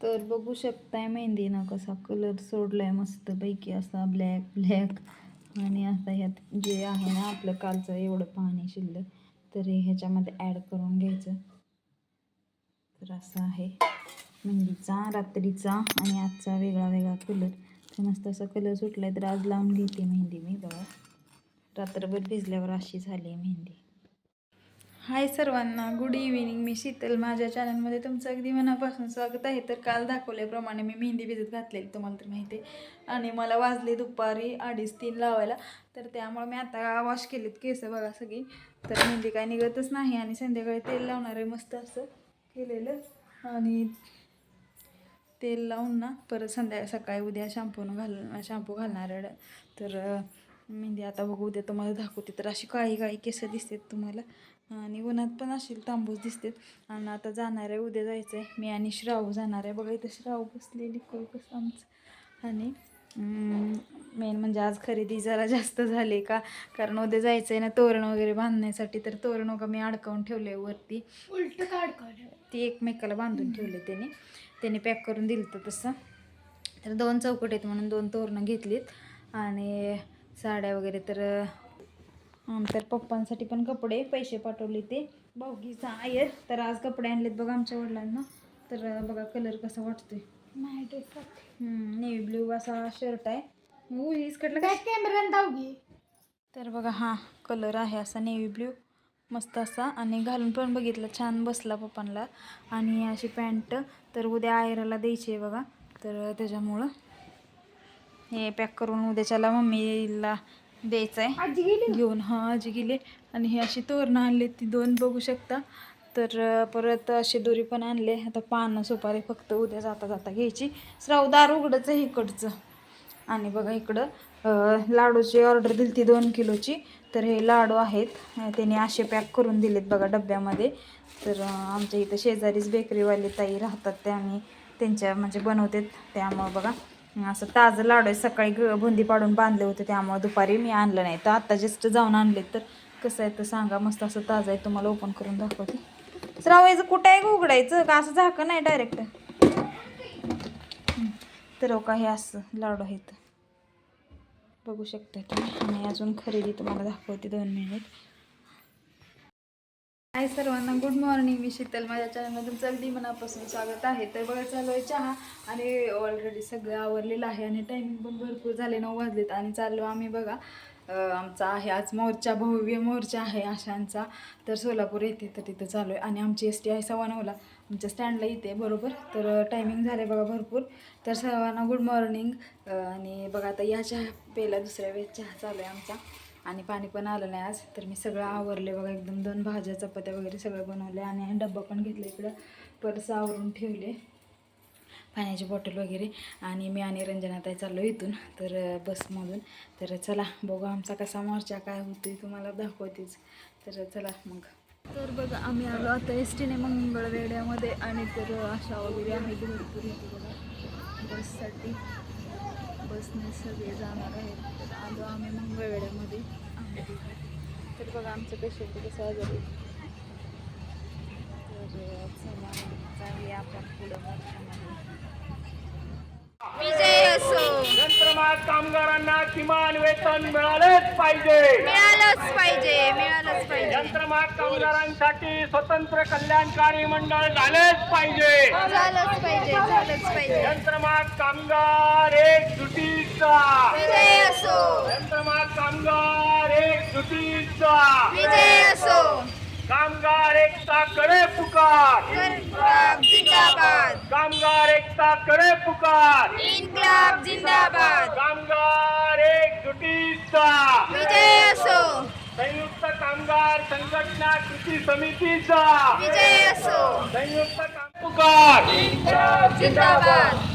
तर बघू शकताय मेहंदीनं कसा कलर सोडलाय आहे मस्तपैकी असा ब्लॅक ब्लॅक आणि आता ह्यात जे आहे ना आपलं कालचं एवढं पाणी शिल्लक तरी ह्याच्यामध्ये ॲड करून घ्यायचं. तर असं आहे मेहंदीचा रात्रीचा आणि आजचा वेगळा वेगळा कलर तर मस्त असा कलर सुटला आहे तर आज लावून घेते मेहंदी मी बघा. रात्रभर भिजल्यावर अशी झाली आहे मेहंदी. हाय सर्वांना गुड इव्हिनिंग मी शीतल. माझ्या चॅनलमध्ये तुमचं अगदी मनापासून स्वागत आहे. तर काल दाखवल्याप्रमाणे मी मेहंदी भिजत घातलेली तुम्हाला तर माहिती आहे. आणि मला वाजले दुपारी अडीच तीन लावायला. तर त्यामुळे मी आता वॉश केलेत केस बघा सगळी. तर मेहंदी काय निघतच नाही आणि संध्याकाळी तेल लावणार आहे मस्त असं केलेलं. आणि तेल लावून ना परत संध्या सकाळी उद्या शॅम्पून घाल शॅम्पू घालणार आहे. तर मेहंदी आता बघू उद्या तुम्हाला दाखवते. तर अशी काळी काळी केस दिसतात तुम्हाला. आणि उन्हात पण अशी तांबूस दिसतात. आणि आता जाणार आहे उद्या जायचं आहे मी आणि श्राव जाणार आहे. बघा इथं श्राव बसलेली कसं आमचं. आणि मेन म्हणजे आज खरेदी जरा जास्त झाली का? कारण उद्या जायचं आहे ना तोरण वगैरे बांधण्यासाठी. तर तोरण वगैरे मी अडकावून ठेवले वरती. उलट ती एकमेकाला बांधून ठेवले त्याने. त्याने पॅक करून दिलं तर तसं. तर दोन चौकट आहेत म्हणून दोन तोरणं घेतलीत. आणि साड्या वगैरे तर तर पप्पांसाठी पण कपडे पैसे पाठवले ते. भाऊकीचा आहे तर आज कपडे आणलेत बघा आमच्या वडिलांना. तर बघा कलर कसा वाटतोय. नेव्ही ब्ल्यू असा शर्ट आहे. ऊ इसकडलं काय कॅमेरा धावगी तर बघा हा कलर आहे असा नेव्ही ब्ल्यू मस्त असा. आणि घालून पण बघितलं छान बसला पप्पांना आणि अशी पॅन्ट तर उद्या आयराला द्यायची आहे बघा. तर त्याच्यामुळं हे पॅक करून उद्याच्याला मम्मीला द्यायचं आहे आजी गेली घेऊन हां आजी गेले. आणि हे अशी तोरणं आणले ती दोन बघू शकता. तर परत अशी दोरी पण आणले आता पानं सुपारी फक्त उद्या जाता जाता घ्यायची. श्रावदार उघडच आहे इकडचं. आणि बघा इकडं लाडूची ऑर्डर दिली ती दोन किलोची. तर हे लाडू आहेत. त्यांनी असे पॅक करून दिलेत बघा डब्यामध्ये. तर आमच्या इथं शेजारीच बेकरीवाले ताई राहतात. त्या आम्ही त्यांच्या म्हणजे बनवतात. त्यामुळं बघा. असं ताजं लाडू आहे. सकाळी ग बुंदी पाडून बांधले होते त्यामुळे दुपारी मी आणलं नाही. तर आत्ता जस्ट जाऊन आणले तर कसं आहे तर सांगा. मस्त असं ताजं आहे. तुम्हाला ओपन करून दाखवते. श्रावायचं कुठं आहे? उघडायचं. का असं झाकं नाही डायरेक्ट तर हो का हे असं लाडू आहेत. बघू शकता तुम्ही. आणि अजून खरेदी तुम्हाला दाखवते दोन मिनिट हाय सर्वांना गुड मॉर्निंग मी शीतल. माझ्या चॅनलमध्ये तुमचं अगदी मनापासून स्वागत आहे. तर बघा चालू आहे चहा आणि ऑलरेडी सगळं आवरलेलं आहे आणि टायमिंग पण भरपूर झाले. नऊ वाजलेत आणि चाललो आम्ही बघा. आमचा आहे आज मोर्चा भव्य मोर्चा आहे आशांचा. तर सोलापूर येते तर तिथं चालू आहे. आणि आमची एस टी आहे सव्वा नऊला. आमच्या स्टँडला येते बरोबर? तर टायमिंग झाले बघा भरपूर. तर सर्वांना गुड मॉर्निंग आणि बघा आता या चहा पेला दुसऱ्या वेळेस चहा चालू आहे आमचा. आणि पाणी पण आलं नाही आज. तर मी सगळं आवरले बघा एकदम दोन भाज्या चपात्या वगैरे सगळं बनवले आणि डब्बा पण घेतला इकडं. परस आवरून ठेवले पाण्याची बॉटल वगैरे. आणि मी आणि रंजनाताई चाललो इथून तर बसमधून. तर चला बघू आमचा कसा मोर्चा काय होतोय तुम्हाला दाखवतेच. तर चला मग. तर बघा आम्ही आलो आता एस टीने मंगळवेड्यामध्ये आणि तर आशा वगैरे आहे भरपूर बससाठी. बसने सगळे जाणार आहेत. तर आलो आम्ही मंगळवेड्यामध्ये. आम्ही तर बघा आमचं पेशंट कसं आजारी तर चला जाऊया आपण पुढं. कामगारांना किमान वेतन मिळालेच पाहिजे. मिळालंच पाहिजे मिळालंच पाहिजे. यंत्रमाग कामगारांसाठी स्वतंत्र कल्याणकारी मंडळ झालेच पाहिजे. झालंच पाहिजे झालंच पाहिजे. यंत्रमाग कामगार एक जुटीचा. विजय असो. यंत्रमाग कामगार एक जुटीचा. विजय असो. कामगार एकता करे पुकार. इन्क्लाब जिंदाबाद. कामगार एकता करे पुकार. इन्क्लाब जिंदाबाद. कामगार एक जुटीचा विजय असो. संयुक्त कामगार संघटना कृती समितीचा. विजय असो. संयुक्त काम पुकार. जिंदाबाद.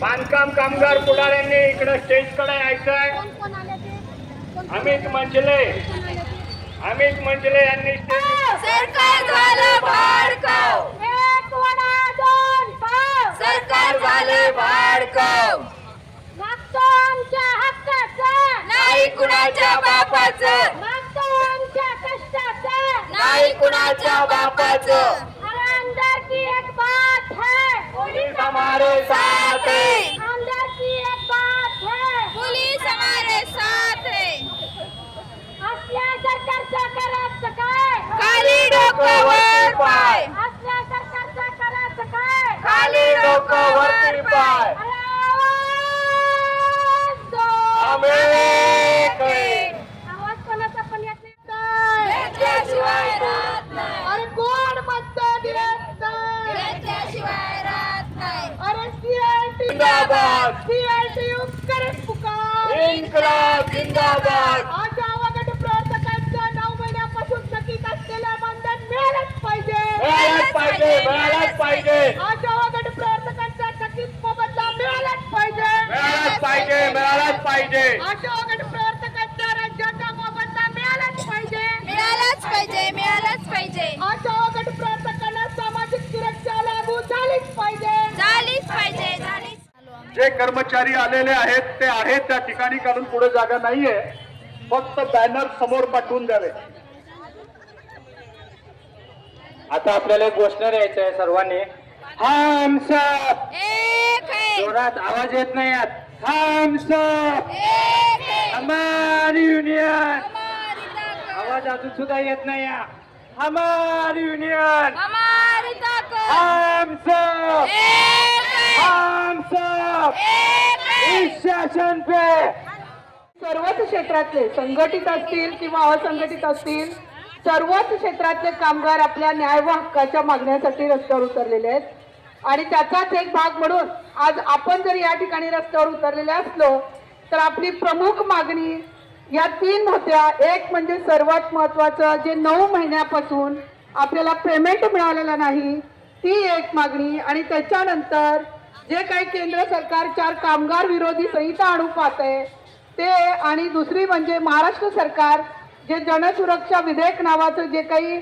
बांधकाम कामगार पुढाऱ्यांनी इकडे स्टेजकडे यायचंय कोण कोण आले ते कोण अमित मंजले. अमित मंजले यांनी स्टेज सरकार झालं भाडकाव एक वडा दोन पाव सरकार झालं भाडकाव मागतो आमच्या हक्काचं. नाही कुणाच्या बापाचं. मागतो आमच्या कष्टाचं. नाही कुणाच्या बापाचं. अंदर की एक बात है पोलीस हमारे साथ है अंदर की एक बात है पोलीस हमारे साथ है असल्या सरकारचं करायचं काय खाली डोकं वर पाय असल्या सरकारचं करायचं काय खाली डोकं वरती पाय अरे आवाज दो. आम्ही एक आहे. आवाज कोणाचा पण येत नाही घेतल्याशिवाय राहत नाही अरे कोण मतदान येत नाही घेतल्याशिवाय राहत नाही अरे सीआयटी जिंदाबाद. सीआयटी उपकरण पुकार इन्कलाब जिंदाबाद आशा वगैरे प्रवर्तकांचं नऊ महिन्यापासून थकीत असलेलं मानधन मिळालंच पाहिजे मिळालंच पाहिजे मिळालंच पाहिजे. मिळालाच पाहिजे मिळालंच पाहिजे. मिळालंच पाहिजे राज्याचा मोबदला मिळालाच पाहिजे. मिळालंच पाहिजे मिळालंच पाहिजे. आशा वगैरे प्रवर्तकांना सामाजिक सुरक्षा लागू झालीच पाहिजे. झालीच पाहिजे झालीच. जे कर्मचारी आलेले आहेत ते आहेत त्या ठिकाणी कारण पुढे जागा नाहीये. फक्त बॅनर समोर पाठवून द्यावे. आता आपल्याला एक घोषणा द्यायचं आहे सर्वांनी. हम सब एक है जोरात आवाज येत नाही यात. हम सब एक है हमारी युनियन हमारी ताकत आवाज अजून सुद्धा येत नाही या. हमारी युनियन है इस शासन पे! सर्वच क्षेत्रातले संघटित असतील किंवा असंघटित असतील सर्वच क्षेत्रातले कामगार आपल्या न्याय व हक्काच्या मागण्यासाठी रस्त्यावर उतरलेले आहेत. आणि त्याचाच एक भाग म्हणून आज आपण जर या ठिकाणी रस्त्यावर उतरलेले असलो तर आपली प्रमुख मागणी या तीन होत्या एक म्हणजे सर्वात महत्वाचं जे नऊ महिन्यापासून आपल्याला पेमेंट मिळालेलं नाही ती एक मागणी. आणि त्याच्यानंतर जे काही केंद्र सरकार चार कामगार विरोधी संहिता आणू पाहत आहे ते आणि दुसरी म्हणजे महाराष्ट्र सरकार जे जनसुरक्षा विधेयक नावाचं जे काही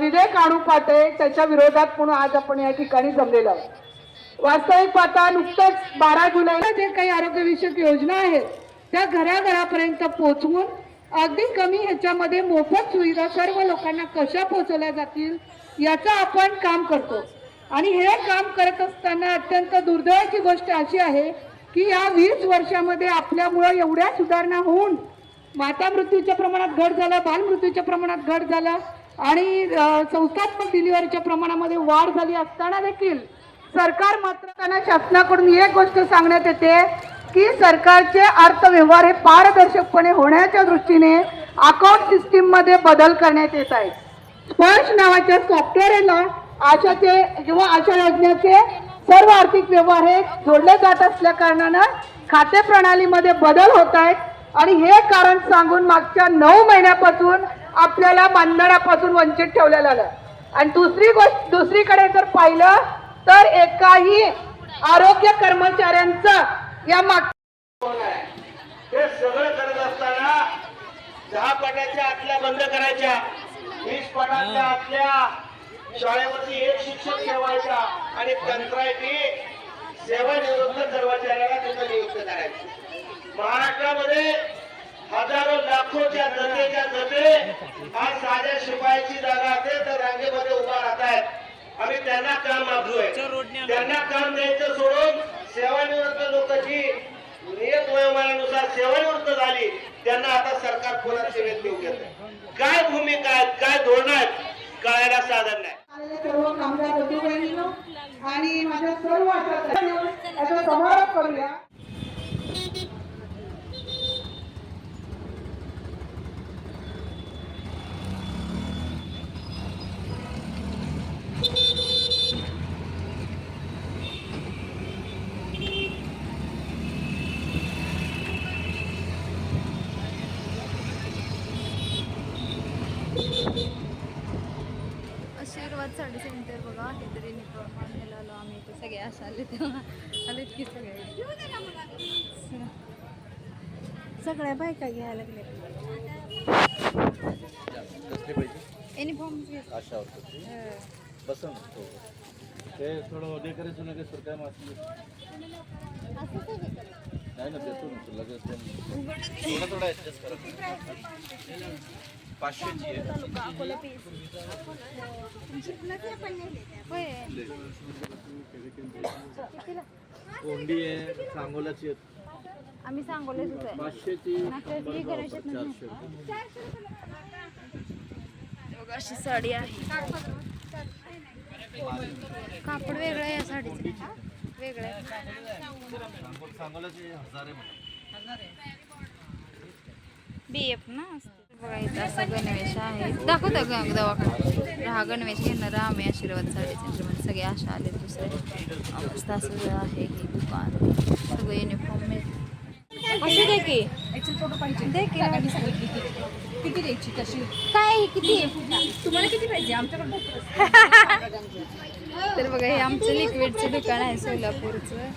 विधेयक आणू आहे त्याच्या विरोधात म्हणून आज आपण या ठिकाणी जमलेलो आहोत. वास्तविक पाहता नुकतंच बारा जुलैला जे काही आरोग्यविषयक योजना आहेत त्या घराघरापर्यंत पोहोचवून अगदी कमी ह्याच्यामध्ये मोफत सुविधा सर्व लोकांना कशा पोहोचवल्या जातील याचं आपण काम करतो. आणि हे काम करत असताना अत्यंत दुर्दैवाची गोष्ट अशी आहे की या वीस वर्षामध्ये आपल्यामुळं एवढ्या सुधारणा होऊन माता मृत्यूच्या प्रमाणात घट झाला बालमृत्यूच्या प्रमाणात घट झाला आणि संस्थात्मक डिलिव्हरीच्या प्रमाणामध्ये वाढ झाली असताना देखील सरकार मात्र त्यांना शासनाकडून एक गोष्ट सांगण्यात येते की सरकारचे अर्थव्यवहार हे पारदर्शकपणे होण्याच्या दृष्टीने अकाउंट सिस्टीममध्ये बदल करण्यात येत आहे स्पर्श नावाच्या सॉफ्टवेअरला आशाचे किंवा आशा योजनेचे सर्व आर्थिक व्यवहार हे जोडले जात असल्या कारणानं खाते प्रणालीमध्ये बदल होत आहेत. आणि हे कारण सांगून मागच्या नऊ महिन्यापासून आपल्याला मानधनापासून वंचित ठेवलेलं आलं. आणि दुसरी गोष्ट दुसरीकडे जर पाहिलं तर एकाही आरोग्य कर्मचाऱ्यांचं या माग हे सगळं करत असताना दहा पटाच्या आतल्या बंद करायच्या. वीस पटाच्या आतल्या शाळेमध्ये एक शिक्षक ठेवायचा आणि कंत्राटी सेवानिवृत्त कर्मचाऱ्याला तिथं नियुक्त करायची. महाराष्ट्रामध्ये हजारो लाखोच्या जतेच्या जते आज साध्या शिपायाची जागा असेल तर रांगेमध्ये उभा राहतायत. आम्ही त्यांना काम मागलोय त्यांना काम द्यायचं सोडून सेवानिवृत्त लोक जी नियत वयोमानानुसार सेवानिवृत्त झाली त्यांना आता सरकार पुन्हा सेवेत देऊ घेत काय भूमिका आहेत काय धोरण आहेत कळायला साधन नाही. सर्व कामगार आणि माझ्या सर्व करूया. आशीर्वाद साडी सेंटर बघा हे तरी निघायला आलो आम्ही इथे सगळे असं आले तेव्हा. आलेत की सगळे. सगळ्या बायका घ्यायला लागल्या. युनिफॉर्म आशा होती बसन ते थोडं डेकोरेशन वगैरे सर काय माहिती. नाही ना देतो ना तुला लगेच. थोडं थोडं ॲडजस्ट करा. पाचशेची आहे. कोंडी आहे सांगोलाची आहे आम्ही सांगोलेच पाचशेची शंभर. चारशे बघा अशी साडी आहे. कापड वेगळं आहे या साडीचं. वेगळं आहे. सांगोल सांगोलाची हजार आहे. बी एफ ना बघा इथं असा गणवेश आहे. दाखवता ग दवाखाना हा गणवेश घेणार आम्ही आशीर्वाद साडी सेंटरमध्ये सगळे आशा आले दुसरे. मस्त असं आहे हे दुकान. सगळं युनिफॉर्म मिळते असू दे की. दे की किती द्यायची कशी काय? किती? तुम्हाला किती पाहिजे? आमच्याकडे तर बघा हे आमचं लिक्विडचं दुकान आहे सोलापूरचं.